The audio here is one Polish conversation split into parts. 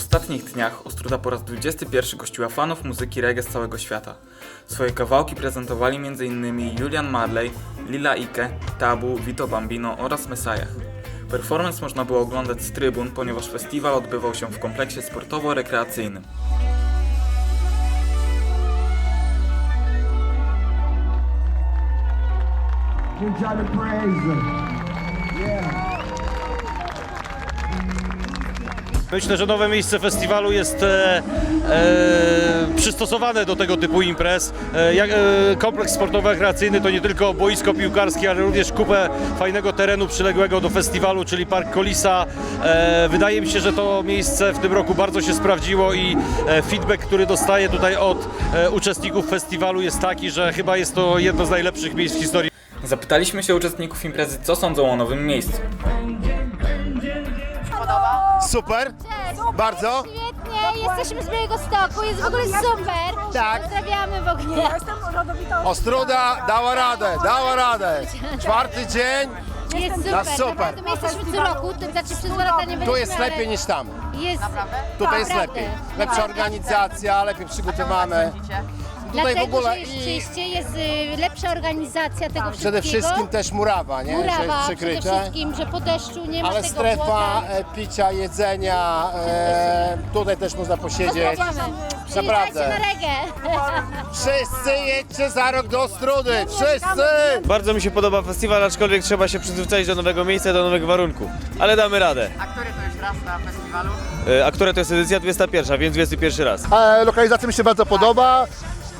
wcześniej dniach Ostruda po raz 21 gościła fanów muzyki reggae z całego świata. Swoje kawałki prezentowali m.in. Julian Marley, Lila Ike, Tabu, Vito Bambino oraz Messiah. Performance można było oglądać z trybun, ponieważ festiwal odbywał się w kompleksie sportowo-rekreacyjnym. Give praise. Yeah. Myślę, że nowe miejsce festiwalu jest e, e, przystosowane do tego typu imprez. E, jak, e, kompleks sportowo-rekreacyjny to nie tylko boisko piłkarskie, ale również kupę fajnego terenu przyległego do festiwalu, czyli Park Kolisa. E, wydaje mi się, że to miejsce w tym roku bardzo się sprawdziło i e, feedback, który dostaję tutaj od e, uczestników festiwalu jest taki, że chyba jest to jedno z najlepszych miejsc w historii Zapytaliśmy się uczestników imprezy, co sądzą o nowym miejscu. Super, bardzo. Świetnie, jesteśmy z Białego Stoku, jest w ogóle super. Tak. Pozdrawiamy w ogóle. Ostruda dała radę, dała radę. Czwarty dzień, Jest super, Na super. My jesteśmy co roku, to znaczy przez dwa lata nie tu jest ale lepiej niż tam. Jest, Tutaj jest naprawdę. lepiej. Lepsza organizacja, lepiej przygotowane. Tutaj w Dlatego, ogóle że już i przyjście jest y, lepsza organizacja tego wszystkiego. przede wszystkim też murawa, nie? że jest Murawa, przede wszystkim, że po deszczu nie ma Ale tego strefa błota. e, picia, jedzenia, e, tutaj też można posiedzieć. Pozdrawiamy. Naprawdę. Przyjeżdżajcie na reggae. Wszyscy jedźcie za rok do Ostrudy, wszyscy! Bardzo mi się podoba festiwal, aczkolwiek trzeba się przyzwyczaić do nowego miejsca, do nowych warunków. Ale damy radę. A który to już raz na festiwalu? E, A która to jest edycja? 21, więc 21 raz. E, lokalizacja mi się bardzo podoba.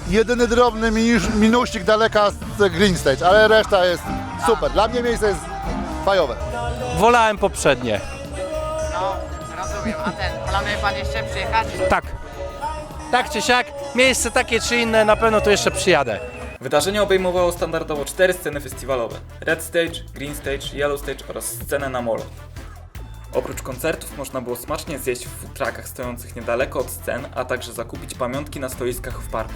Jedyny drobny minus, minusik daleka z Green Stage, ale reszta jest super. Dla mnie miejsce jest fajowe. Wolałem poprzednie. No, rozumiem. A ten, planuje pan jeszcze przyjechać? Tak. Tak czy siak, miejsce takie czy inne, na pewno tu jeszcze przyjadę. Wydarzenie obejmowało standardowo cztery sceny festiwalowe: Red Stage, Green Stage, Yellow Stage oraz scenę na molo. Oprócz koncertów można było smacznie zjeść w food truckach stojących niedaleko od scen, a także zakupić pamiątki na stoiskach w parku.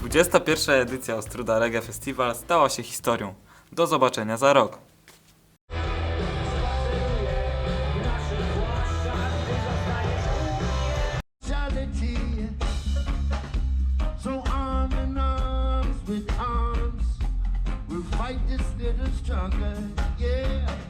21. edycja Ostruda Reggae Festival stała się historią. Do zobaczenia za rok. Yeah.